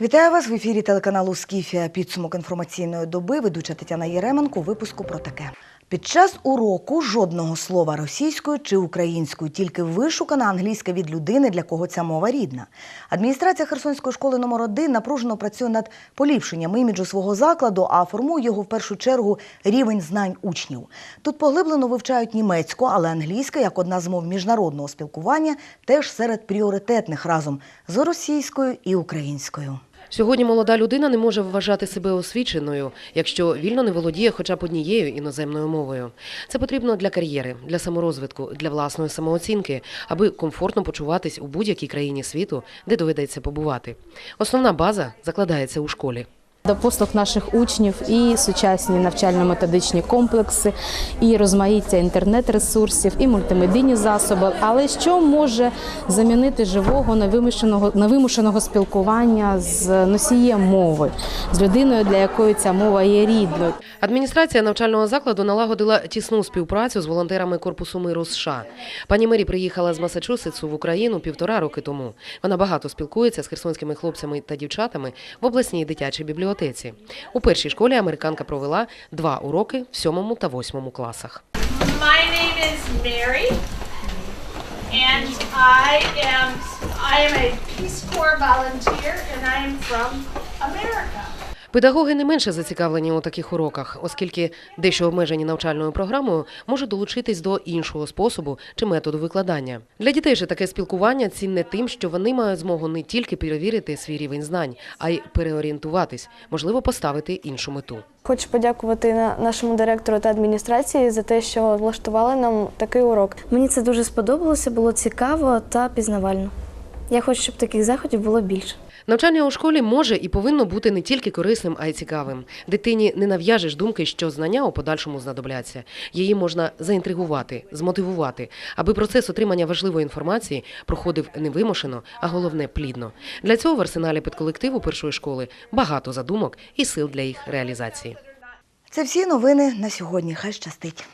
Вітаю вас в ефірі телеканалу Скіфія. Підсумок інформаційної доби. Ведуча Тетяна Єременко. Випуску про таке. Під час уроку жодного слова російською чи українською, тільки вишукана англійська від людини, для кого ця мова рідна. Адміністрація Херсонської школи номер 1 напружено працює над поліпшенням іміджу свого закладу, а формує його в першу чергу рівень знань учнів. Тут поглиблено вивчають німецьку, але англійська, як одна з мов міжнародного спілкування, теж серед пріоритетних разом з російською і українською. Сьогодні молода людина не може вважати себе освіченою, якщо вільно не володіє хоча б однією іноземною мовою. Це потрібно для кар'єри, для саморозвитку, для власної самооцінки, аби комфортно почуватись у будь-якій країні світу, де доведеться побувати. Основна база закладається у школі. До послуг наших учнів і сучасні навчально-методичні комплекси, і розмаїття інтернет-ресурсів, і мультимедійні засоби. Але що може замінити живого невимушеного невимушеного спілкування з носієм мови, з людиною, для якої ця мова є рідною? Адміністрація навчального закладу налагодила тісну співпрацю з волонтерами Корпусу миру США. Пані Мері приїхала з Масачусетсу в Україну півтора роки тому. Вона багато спілкується з херсонськими хлопцями та дівчатами в обласній дитячій бібліотеці. У першій школі американка провела два уроки в сьомому та восьмому класах. My name is Mary, and I am I am a Peace Corps volunteer, and I am from America. Педагоги не менше зацікавлені у таких уроках, оскільки дещо обмежені навчальною програмою можуть долучитись до іншого способу чи методу викладання. Для дітей же таке спілкування цінне тим, що вони мають змогу не тільки перевірити свій рівень знань, а й переорієнтуватись, можливо, поставити іншу мету. Хочу подякувати на- нашому директору та адміністрації за те, що влаштували нам такий урок. Мені це дуже сподобалося, було цікаво та пізнавально. Я хочу, щоб таких заходів було більше. Навчання у школі може і повинно бути не тільки корисним, а й цікавим. Дитині не нав'яжеш думки, що знання у подальшому знадобляться. Її можна заінтригувати, змотивувати, аби процес отримання важливої інформації проходив не вимушено, а головне плідно. Для цього в арсеналі педколективу першої школи багато задумок і сил для їх реалізації. Це всі новини на сьогодні. Хай щастить.